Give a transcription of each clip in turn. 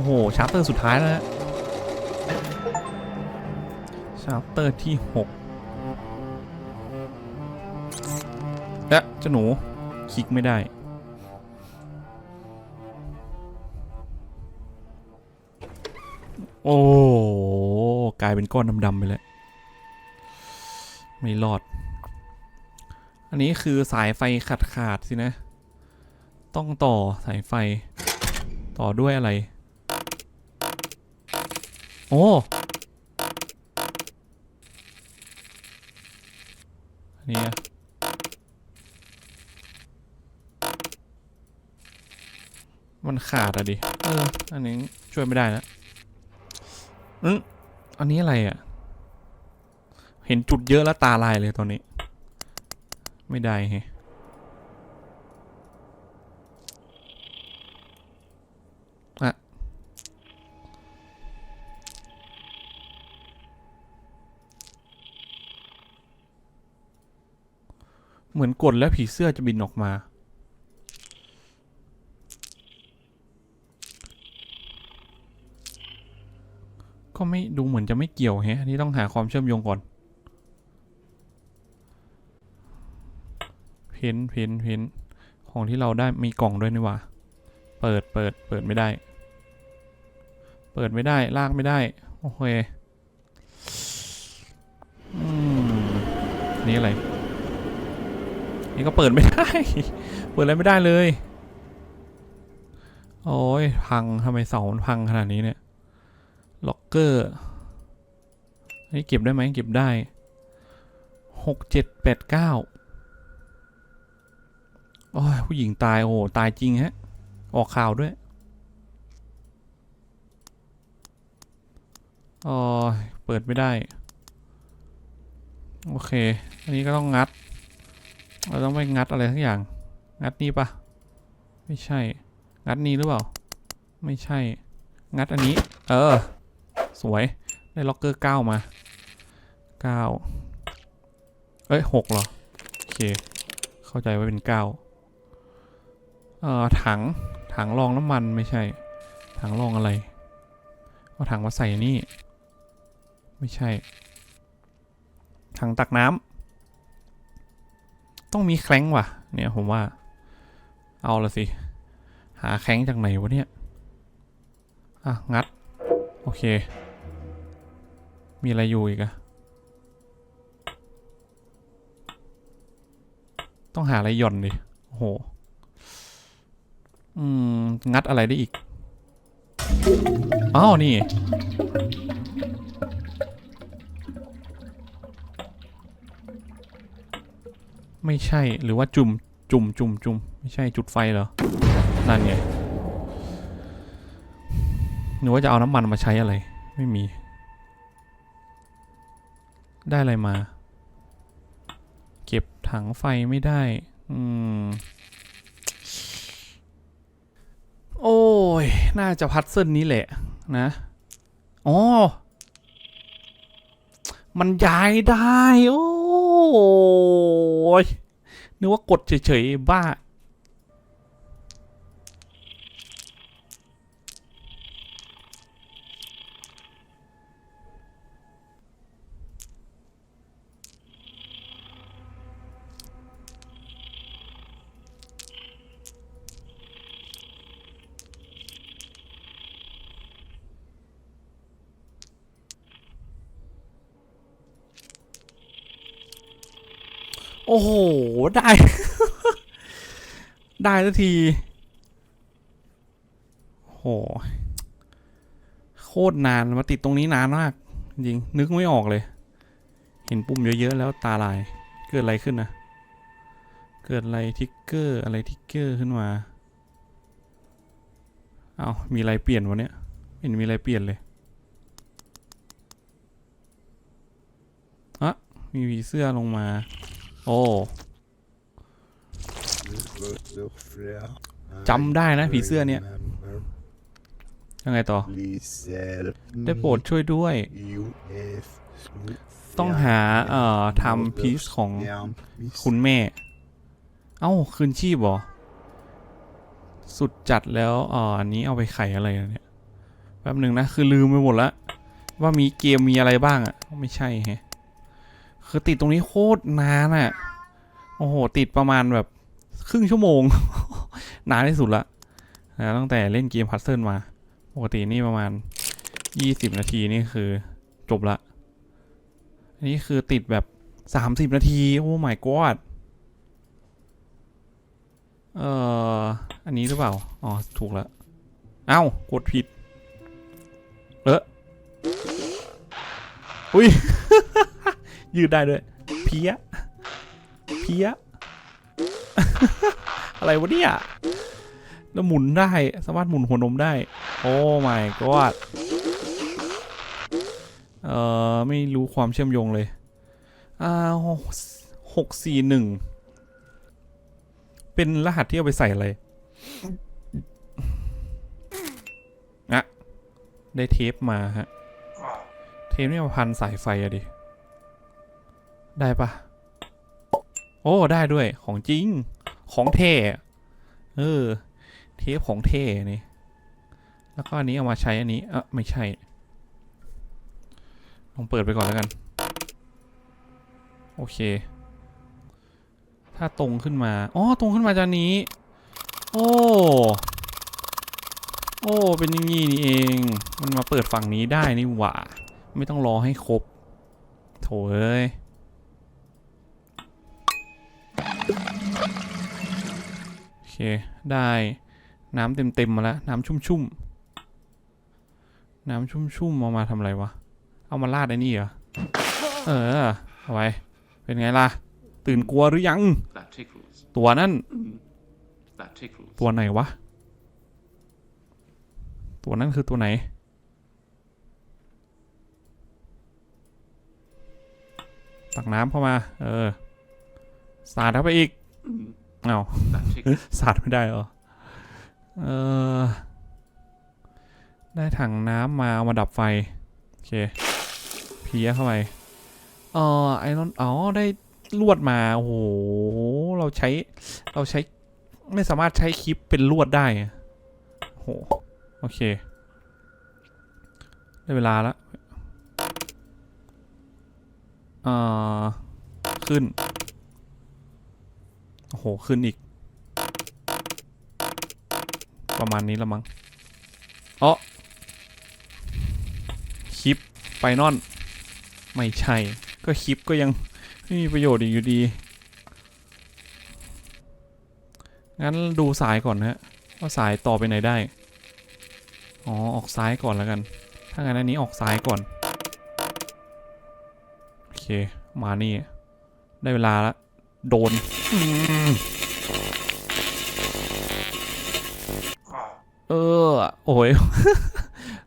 อ้โหชาร์เตอร์สุดท้ายแล้วฮะชาร์เตอร์ที่หกและเจ้าหนู คลิกไม่ได้ โอ้ กลายเป็นก้อนดำๆไปแล้ว ไม่รอด อันนี้คือสายไฟขาดขาดๆสินะ ต้องต่อสายไฟต่อด้วยอะไร โอ้อันนี้อะมันขาดอะดิ เออ อันนี้ช่วยไม่ได้นะอืมอันนี้อะไรอะเห็นจุดเยอะแล้วตาลายเลยตอนนี้ ไม่ได้เฮ เหมือนกดแล้วผีเสื้อจะบินออกมา ก็ไม่ดูเหมือนจะไม่เกี่ยวแฮะอันนี้ต้องหาความเชื่อมโยงก่อน เพ้นเพ้นเพ้นของที่เราได้มีกล่องด้วยนี่ว่า เปิดเปิดเปิดไม่ได้ เปิดไม่ได้ ลากไม่ได้ โอเค อืม นี่อะไร นี่ก็เปิดไม่ได้ เปิดอะไรไม่ได้เลย โอ้ยพังทำไมเสามันพังขนาดนี้เนี่ย ล็อกเกอร์อันนี่เก็บได้ไหมเก็บได้หกเจ็ดแปดเก้าโอ้ยผู้หญิงตายโอ้ตายจริงฮะ ออกข่าวด้วยอ๋อเปิดไม่ได้ โอเค อันนี้ก็ต้องงัด เราต้องไปงัดอะไรทั้งอย่าง งัดนี่ปะไม่ใช่ งัดนี้หรือเปล่า ไม่ใช่ งัดอันนี้ เออ สวย ได้ล็อกเกอร์เก้ามาเก้าเอ้ยหกเหรอ โอเค เข้าใจว่าเป็นเก้าเอ่อถัง ถังรองน้ำมันไม่ใช่ ถังรองอะไร เอาถังมาใส่นี่ ไม่ใช่ ถังตักน้ำ ต้องมีแคล้งว่ะ เนี่ยผมว่า เอาละสิ หาแคล้งจากไหนวะเนี่ย อะ งัด โอเค มีอะไรอยู่อีกอะต้องหาอะไรหย่อนดิโอ้โห อืม งัดอะไรได้อีก อ้าว นี่ ไม่ใช่หรือว่าจุ่มจุ่มจุ่มจุ่มไม่ใช่จุดไฟเหรอ นั่นไงหรือว่าจะเอาน้ำมันมาใช้อะไร ไม่มี ได้อะไรมา เก็บถังไฟไม่ได้ อืม โอ้ย น่าจะพัดเส้นนี้แหละ นะ อ๋อ มันย้ายได้ โอ้ นึกว่ากดเฉยๆบ้า โอ้โห ได้ ได้สักทีโห โคตรนาน มาติดตรงนี้นานมาก จริง นึกไม่ออกเลย เห็นปุ่มเยอะ ๆ แล้วตาลาย เกิดอะไรขึ้นนะ เกิดอะไรทิกเกอร์อะไรทิกเกอร์ขึ้นมา เอามีอะไรเปลี่ยนวะเนี่ยไม่เห็นมีอะไรเปลี่ยนเลยอะมีผีเสื้อลงมา โอ้จำได้นะผีเสื้อเนี่ยยังไงต่อ ได้โปรดช่วยด้วย ต้องหา เอ่อทำพีชของคุณแม่ เอ้า คืนชีพเหรอ สุดจัดแล้วอ่ออันนี้เอาไปไขอะไรเนี่ย แป๊บหนึ่งนะ คือลืมไปหมดละว่ามีเกมมีอะไรบ้างอะไม่ใช่ฮะ คือติดตรงนี้โคตรนานอะโอ้โห ติดประมาณแบบครึ่งชั่วโมง นานที่สุดละนะตั้งแต่เล่นเกมพัซเซิลมา ปกตินี่ประมาณ20นาทีนี่คือจบละ อันนี้คือติดแบบ30นาที โอ้ my god เอ่อ อันนี้หรือเปล่า อ๋อ ถูกแล้ว เอ้า กดผิด เอออุ้ย ยืดได้ด้วย เพี้ย เพี้ย อะไรวะเนี่ย แล้วหมุนได้ สามารถหมุนหัวนมได้ โอ้ my god เอ่อ ไม่รู้ความเชื่อมโยงเลย อ่าหกสี่หนึ่ง เป็นรหัสที่เอาไปใส่อะไรอะได้เทปมาฮะ เทปนี่มาพันสายไฟอะดิ ได้ปะโอ้ ได้ด้วยของจริง ของเท่เออ เทปของเท่นี่ แล้วก็อันนี้เอามาใช้อันนี้เออไม่ใช่ ลองเปิดไปก่อนแล้วกัน โอเค ถ้าตรงขึ้นมา อ๋อ ตรงขึ้นมาจากนี้ โอ้ โอ้ เป็นอย่างงี้นี่เอง มันมาเปิดฝั่งนี้ได้นี่หว่า ไม่ต้องรอให้ครบ โถเอ้ย ได้น้ำเต็มๆมาแล้ว น้ำชุ่มๆ น้ำชุ่มๆ เอามาทำอะไรวะ เอามาราดไอ้นี่เหรอ เออ เอาไว้ เป็นไงล่ะ ตื่นกลัวหรือยัง ตัวนั่น ตัวไหนวะ ตัวนั้นคือตัวไหน ตักน้ำเข้ามา เออ สาดเข้าไปอีก เอา That tickles. สาดไม่ได้เหรอ เออ ได้ถังน้ำมาเอามาดับไฟ โอเค เพี้ยเข้าไปเออไอรอนอ๋อ ได้ลวดมา โอ้โห เราใช้ เราใช้ ไม่สามารถใช้คลิปเป็นลวดได้อะโอ้โห โอเค ได้เวลาแล้วเอ่อขึ้น โอ้โห ขึ้นอีก ประมาณนี้ละมั้งอ๋อคลิปไปนอน ไม่ใช่ ก็คลิปก็ยังไม่มีประโยชน์อีกอยู่ดี งั้นดูสายก่อนนะฮะว่าสายต่อไปไหนได้ อ๋อ ออกซ้ายก่อนแล้วกัน ถ้างั้นอันนี้ออกซ้ายก่อน โอเค มานี่ ได้เวลาแล้ว โดนอืมเออ โอ้ย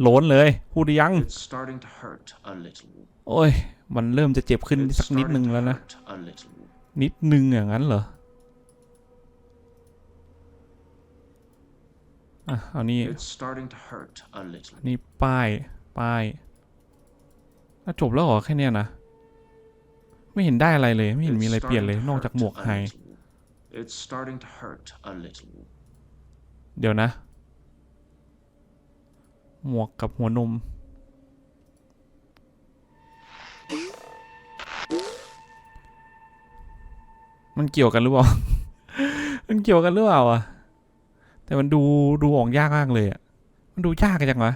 โล้นเลย พูดหรือยัง It's starting to hurt a little. โอ้ย มันเริ่มจะเจ็บขึ้น It's สักนิดนึง starting to แล้วนะ hurt a little. นิดนึงอย่างนั้นเหรอ อะเอานี่ It's starting to hurt a little. นี่ป้าย ป้ายอะจบแล้วเหรอแค่เนี้ยนะ ไม่เห็นได้อะไรเลย ไม่เห็นมีอะไร It's เปลี่ยนเลย starting to นอกจาก hurt หมวก a ไฮ little. It's starting to hurt a little. เดี๋ยวนะ หมวกกับหัวนม มันเกี่ยวกันหรือเปล่า มันเกี่ยวกันหรือเปล่าอะ แต่มันดูดูออกยากมากเลยอะ มันดูยากกันจังวะ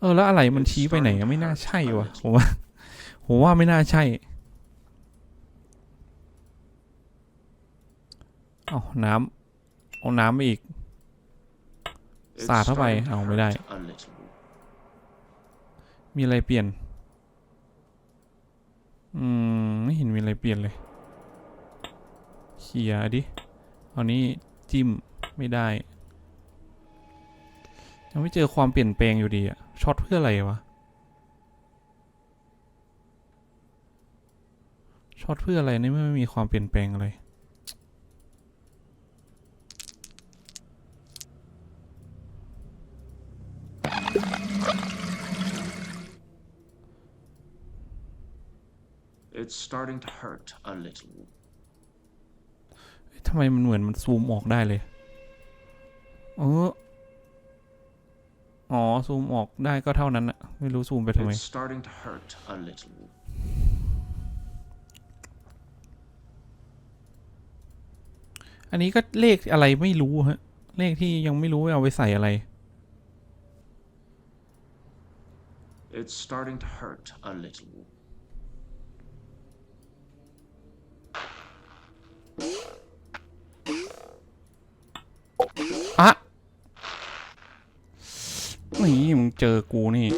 เออแล้วอะไรมันชี้ไปไหนอะไม่น่าใช่วะผมว่าผมว่าไม่น่าใช่เอาน้ำเอาน้ำไปอีก It's สาดเข้าไป starting to เอาไม่ได้ hurt a little. มีอะไรเปลี่ยน อืม ไม่เห็นมีอะไรเปลี่ยนเลยเคลียร์ดิเอานี้จิ้มไม่ได้ ยังไม่เจอความเปลี่ยนแปลงอยู่ดีอะ ช็อตเพื่ออะไรวะ ช็อตเพื่ออะไรในเมื่อไม่มีความเปลี่ยนแปลงอะไร It's starting to hurt a little. ทำไมมันเหมือนมันซูมออกได้เลย เออ อ๋อ ซูมออกได้ก็เท่านั้นอะไม่รู้ซูมไปทำไม It's starting to hurt a little. อันนี้ก็เลขอะไรไม่รู้ฮะ เลขที่ยังไม่รู้ว่าเอาไปใส่อะไร It's starting to hurt a little. อะนี่มึง เจอกูนี่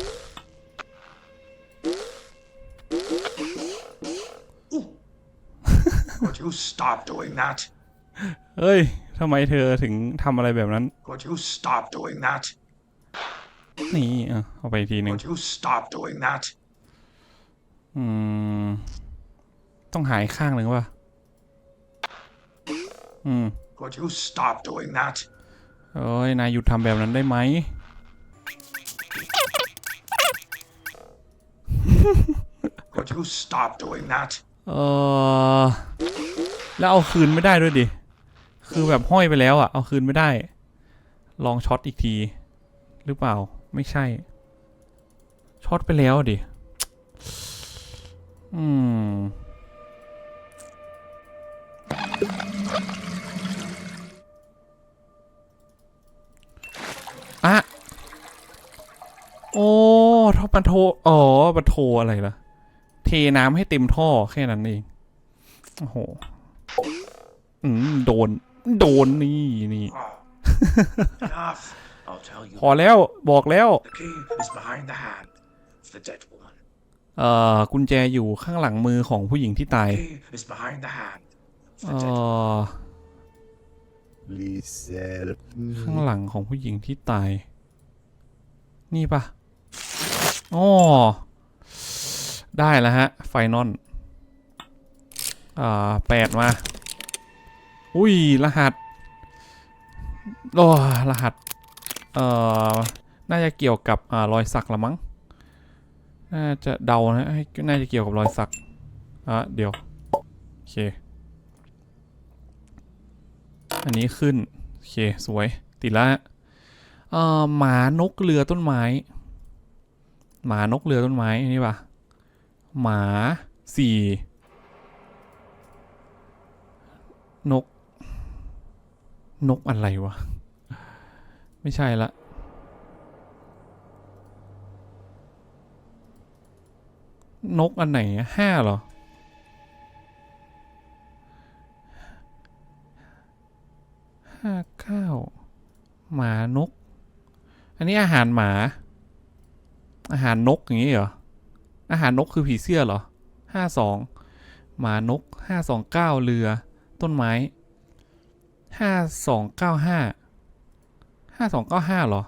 Could you stop doing that? เอ้ยทำไมเธอถึงทำอะไรแบบนั้น Could you stop doing that? นี่อะเอาไปอีกทีหนึ่ง Could you stop doing that? อืม ต้องหายข้างหนึ่งป่ะ อืม Could you stop doing that? เอ้ยนายหยุดทำแบบนั้นได้ไหม Could you stop doing that? เออแล้วเอาคืนไม่ได้ด้วยดิ คือแบบห้อยไปแล้วอะเอาคืนไม่ได้ ลองช็อตอีกที หรือเปล่า ไม่ใช่ ช็อตไปแล้วดิ อืม ปะโท อ๋อปะโทอะไรล่ะ เทน้ำให้เต็มท่อแค่นั้นเอง โอ้โห อืม โดน โดนนี่นี่ Enough. I'll tell you. พอแล้วบอกแล้ว The key is behind the hand of the dead woman. เอ่อกุญแจอยู่ข้างหลังมือของผู้หญิงที่ตาย The key is behind the hand of เอ่ the dead อ Lizard. ข้างหลังของผู้หญิงที่ตาย นี่ปะ อ๋อ ได้แล้วฮะ ไฟนอลอ่าแปดมา อุ้ย รหัสโอ้รหัส เอ่อ น่าจะเกี่ยวกับ อ่ารอยสักละมั้ง น่าจะเดานะน่าจะเกี่ยวกับรอยสัก อะ เดี๋ยว โอเค อันนี้ขึ้น โอเค สวย ติดละเอ่อหมานกเรือต้นไม้ หมานกเรือต้นไม้นี่ปะหมาสี่นก นกอะไรวะ ไม่ใช่ละนกอันไหนห้าเหรอห้าเก้าหมานก อันนี้อาหารหมา อาหารนกอย่างนี้เหรอ อาหารนกคือผีเสื้อเหรอห้าสองหมานกห้าสองเก้าเรือ ต้นไม้ห้าสองเก้าห้าห้าสองเก้าห้าเหรอ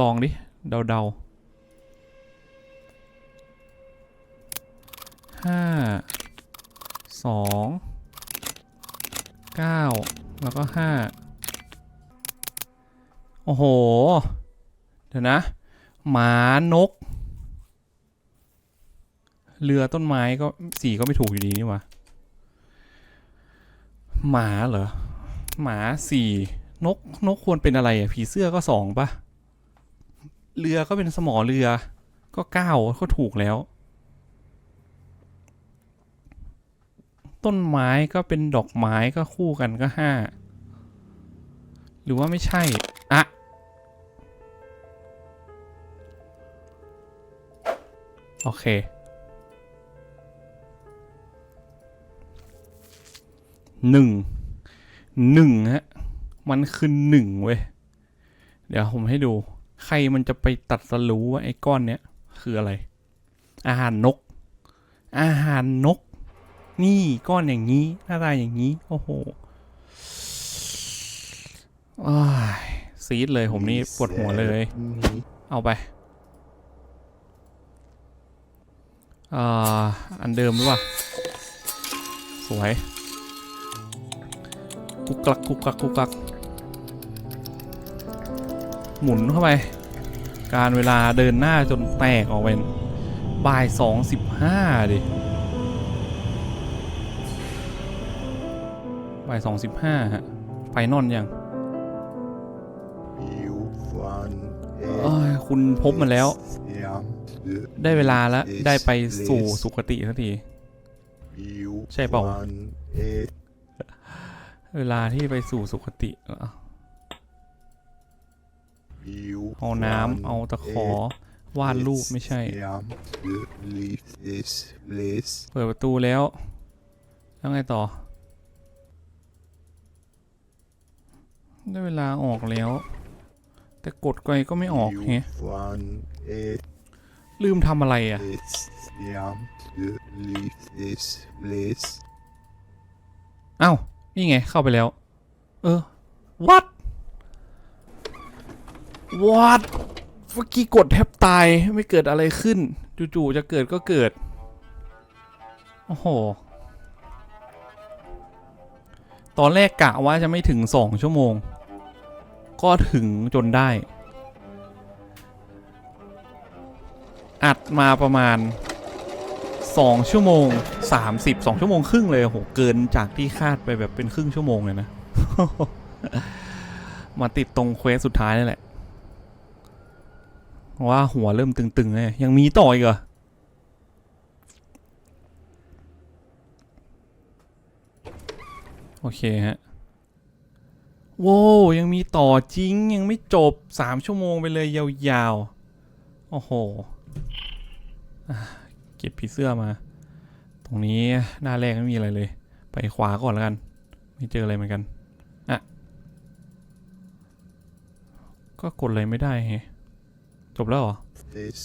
ลองดิ เดาเดาห้าสองเก้าแล้วก็ห้าโอ้โห เดี๋ยวนะ หมานก เรือต้นไม้ก็สีก็ไม่ถูกอยู่ดีนี่วะหมาเหรอ หมาสี่นกนกควรเป็นอะไรอะผีเสื้อก็สองปะเรือก็เป็นสมอเรือ ก็เก้าก็ถูกแล้ว ต้นไม้ก็เป็นดอกไม้ก็คู่กันก็ห้าหรือว่าไม่ใช่อะ โอเค หนึ่ง หนึ่งฮะ มันคือหนึ่งเว้ย เดี๋ยวผมให้ดู ใครมันจะไปตัดสรู้ว่าไอ้ก้อนเนี้ยคืออะไร อาหารนก อาหารนก นี่ก้อนอย่างนี้ หน้าตาอย่างนี้ โอ้โหอ้ายซีดเลยผมนี่ปวดหัวเลย Lizard. เอาไป อ่าอันเดิมหรือเปล่าสวยกุกกักกุกกักกุกกักหมุนเข้าไป การเวลาเดินหน้าจนแตกออกเป็นบ่ายสองสิบห้าดิบ่ายสองสิบห้าฮะไฟนอนยัง You one เอ้ยคุณพบมันแล้ว jam ได้เวลาแล้ว ได้ไปสู่สุคติสักที you ใช่เปล่า one eight เวลาที่ไปสู่สุคติเหรอ you เอาน้ำ one เอาตะขอ วาดรูปไม่ใช่ jam to leave this place เปิดประตูแล้ว แล้วไงต่อ ได้เวลาออกแล้ว แต่กดไกก็ไม่ออก you เฮ้ one eight ลืมทำอะไรอะ It's jam to leave this place เอ้า นี่ไงเข้าไปแล้ว เออ what what เมื่อกี้กดแทบตายไม่เกิดอะไรขึ้น จู่ๆจะเกิดก็เกิด โอ้โห ตอนแรกกะว่าจะไม่ถึงสองชั่วโมง ก็ถึงจนได้ อัดมาประมาณ 2 ชั่วโมง 30 2 ชั่วโมงครึ่งเลยโหเกินจากที่คาดไปแบบเป็นครึ่งชั่วโมงเลยนะ มาติดตรงเควสสุดท้ายนี่แหละ ว่าหัวเริ่มตึงๆเลยยังมีต่ออีกเหรอโอเคฮะโว้ยังมีต่อจริงยังไม่จบ 3 ชั่วโมงไปเลยยาวๆ โอ้โห เก็บผีเสื้อมา ตรงนี้หน้าแรกไม่มีอะไรเลย ไปขวาก่อนแล้วกัน ไม่เจออะไรเหมือนกันอะก็กดอะไรไม่ได้เฮะจบแล้วเหรอ This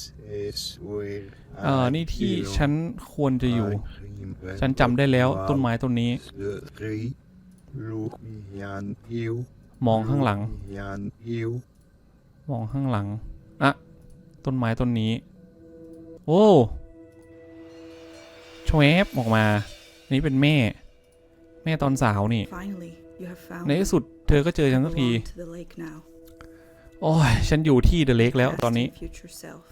is where เออนี่ที่ฉันควรจะอยู่ I ฉันจำได้แล้วต้นไม้ต้นนี้ The tree look behind you มองข้างหลัง behind you มองข้างหลังอะต้นไม้ต้นนี้ โอ้ชวบออกมา นี่เป็นแม่ แม่ตอนสาวนี่ Finally, you have found ในที่สุดเธอก็เจอฉันสักที belong to the lake now. โอ้ย ฉันอยู่ที่เดอะเลกแล้ว Past ตอนนี้ and future self.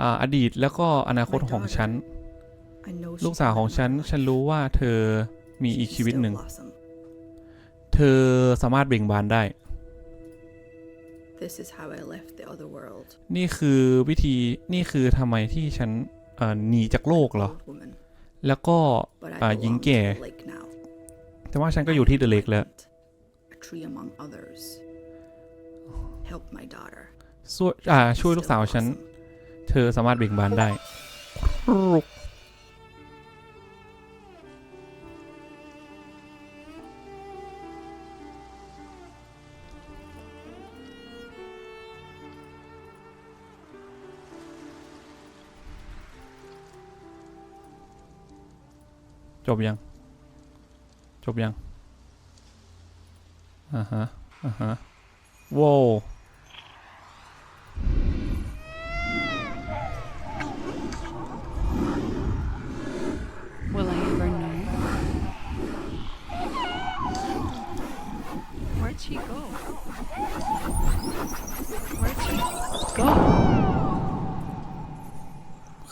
อ่าอดีตแล้วก็อนาคตของฉัน I know ลูก she สาว can ของฉัน remember. ฉันรู้ว่าเธอมี She อีก can ชีวิต still หนึ่ง blossom. เธอสามารถเบ่งบานได้ This is how I left the other world. นี่คือวิธีนี่คือทำไมที่ฉันเอ่อหนีจากโลกเหรอ Old woman. แล้วก็ But I อ่าหญิง belong แก่ to the lake now. แต่ว่าฉันก็อยู่ที่เดอะเลกแล้ว A tree among others. Help my daughter. ช่วยอ่าช่วย Still ลูกสาวฉัน blossom. เธอสามารถเบ่งบานได้ จบยัง จบยัง อ่าฮะ อ่าฮะว้าว Will I ever know? Where'd she go? Where'd she go?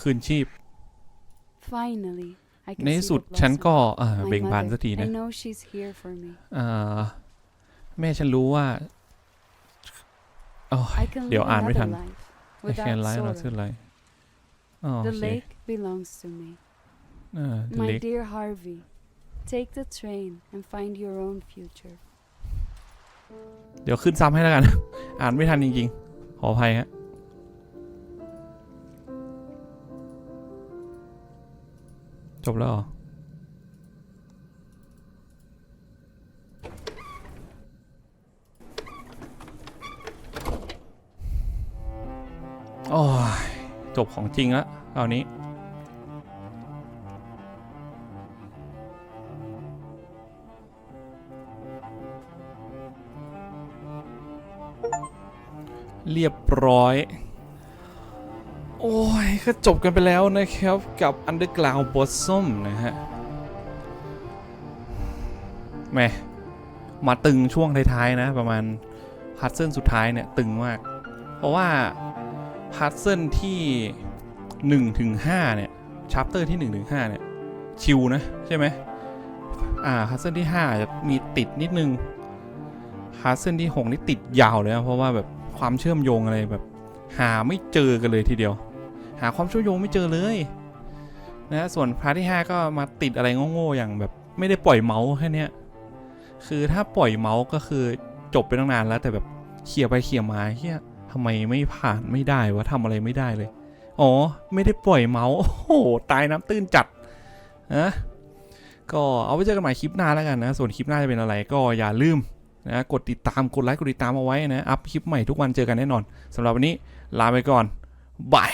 คืนชีพ Finally, I ใน can ที่ see สุด the ฉัน blossom. ก็เอ่อ My เบ่งบาน mother, สักที I นะ know she's here for me. เอ่อแม่ฉันรู้ว่าโอ้ย I can เดี๋ยว live อ่านไม่ another ทัน life ไอแคนไล without น์เรา sorrow. ชื่ออะไรอ๋อโอ The เค lake belongs to me. เออ The My Lake dear Harvey, take the train and find your own future. เดี๋ยวขึ้นซ้ำให้แล้วกัน อ่านไม่ทันจริงๆ ขออภัยฮะ จบแล้วเหรอโอ้ยจบของจริงแล้วครานี้ เรียบร้อย โอ้ ก็จบกันไปแล้วนะครับกับ Underground Blossom นะฮะแหมมาตึงช่วงท้ายๆนะ ประมาณพัซเซิลสุดท้ายเนี่ย ตึงมาก เพราะว่าพัซเซิลที่1ถึง5เนี่ยชัปเตอร์ที่1ถึง5เนี่ย ชิวนะ ใช่ไหมอ่าพัซเซิลที่5จะมีติดนิดนึงพัซเซิลที่ 6 นี่ติดยาวเลยนะ เพราะว่าแบบความเชื่อมโยงอะไรแบบหาไม่เจอกันเลยทีเดียว หาความเชื่อมโยงไม่เจอเลยนะส่วนพาร์ทที่ 5 ก็มาติดอะไรโง่ๆอย่างแบบไม่ได้ปล่อยเมาส์แค่นี้คือถ้าปล่อยเมาส์ก็คือจบไปตั้งนานแล้วแต่แบบเขี่ยไปเขี่ยมาเฮียทำไมไม่ผ่านไม่ได้วะทำอะไรไม่ได้เลย อ๋อ ไม่ได้ปล่อยเมาส์ โอ้โห ตายน้ำตื้นจัดนะก็เอาไว้เจอกันใหม่คลิปหน้าแล้วกันนะ ส่วนคลิปหน้าจะเป็นอะไรก็อย่าลืมนะกดติดตามกดไลค์กดติดตามเอาไว้นะ อัพคลิปใหม่ทุกวันเจอกันแน่นอนสำหรับวันนี้ลาไปก่อนบาย